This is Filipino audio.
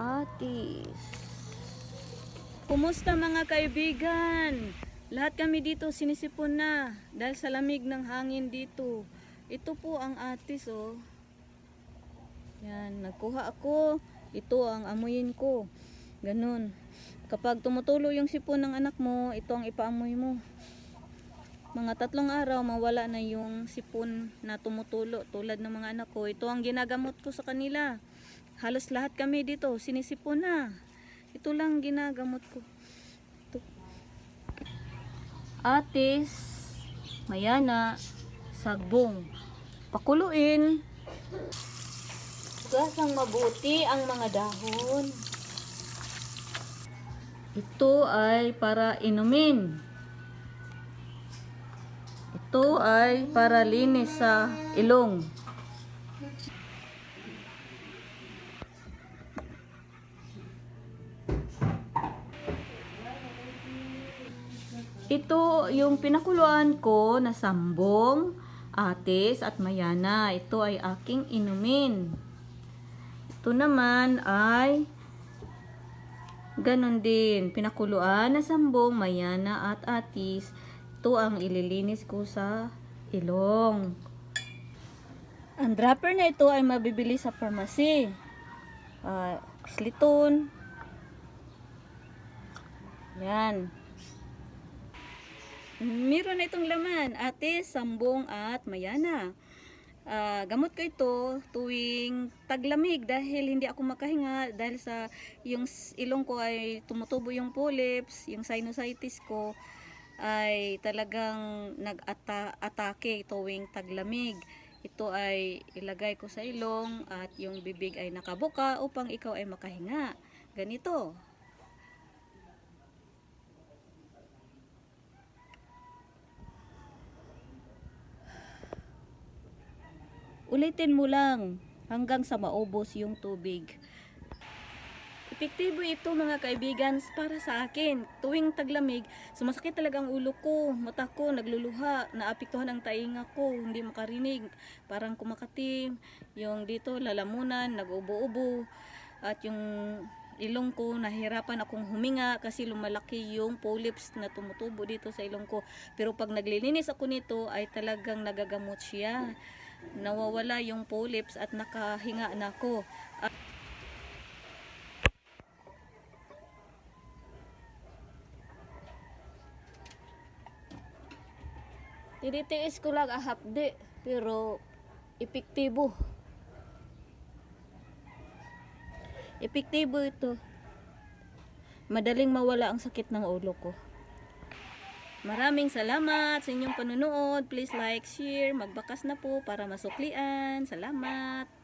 Atis. Kumusta mga kaibigan? Lahat kami dito sinisipon na dahil sa lamig ng hangin dito. Ito po ang atis oh. Yan, nagkuha ako. Ito ang amuyin ko. Ganun. Kapag tumutulo yung sipon ng anak mo, ito ang ipaamoy mo. Mga tatlong araw, mawala na yung sipon na tumutulo tulad ng mga anak ko. Ito ang ginagamot ko sa kanila. Halos lahat kami dito, sinisipon na. Ito lang ginagamot ko. Ito. Atis, mayana, sagbong. Pakuluin. Gasang mabuti ang mga dahon. Ito ay para inumin. Ito ay para linis sa ilong. Ito yung pinakuluan ko na sambong, atis at mayana. Ito ay aking inumin. Ito naman ay ganon din. Pinakuluan na sambong, mayana at atis. Ito ang ililinis ko sa ilong. Ang dropper na ito ay mabibili sa pharmacy. Uh, sliton. Yan. Meron na itong laman, ate, sambong at mayana. Ah, gamot ko ito tuwing taglamig dahil hindi ako makahinga dahil sa yung ilong ko ay tumutubo yung polyps, yung sinusitis ko ay talagang nag-atake tuwing taglamig. Ito ay ilagay ko sa ilong at yung bibig ay nakabuka upang ikaw ay makahinga. Ganito. Ulitin mo lang hanggang sa maubos yung tubig. Epektibo ito mga kaibigan para sa akin. Tuwing taglamig, sumasakit talaga ang ulo ko, mata ko, nagluluha, naapektuhan ang tainga ko, hindi makarinig, parang kumakatim, yung dito lalamunan, nag-ubo-ubo, at yung ilong ko, nahirapan akong huminga kasi lumalaki yung polyps na tumutubo dito sa ilong ko. Pero pag naglilinis ako nito, ay talagang nagagamot siya. Nawawala yung polyps at nakahinga na ako. At Tinitiis ko lang ahapdi, pero epektibo. Epektibo ito. Madaling mawala ang sakit ng ulo ko. Maraming salamat sa inyong panunood. Please like, share, magbakas na po para masuklian. Salamat.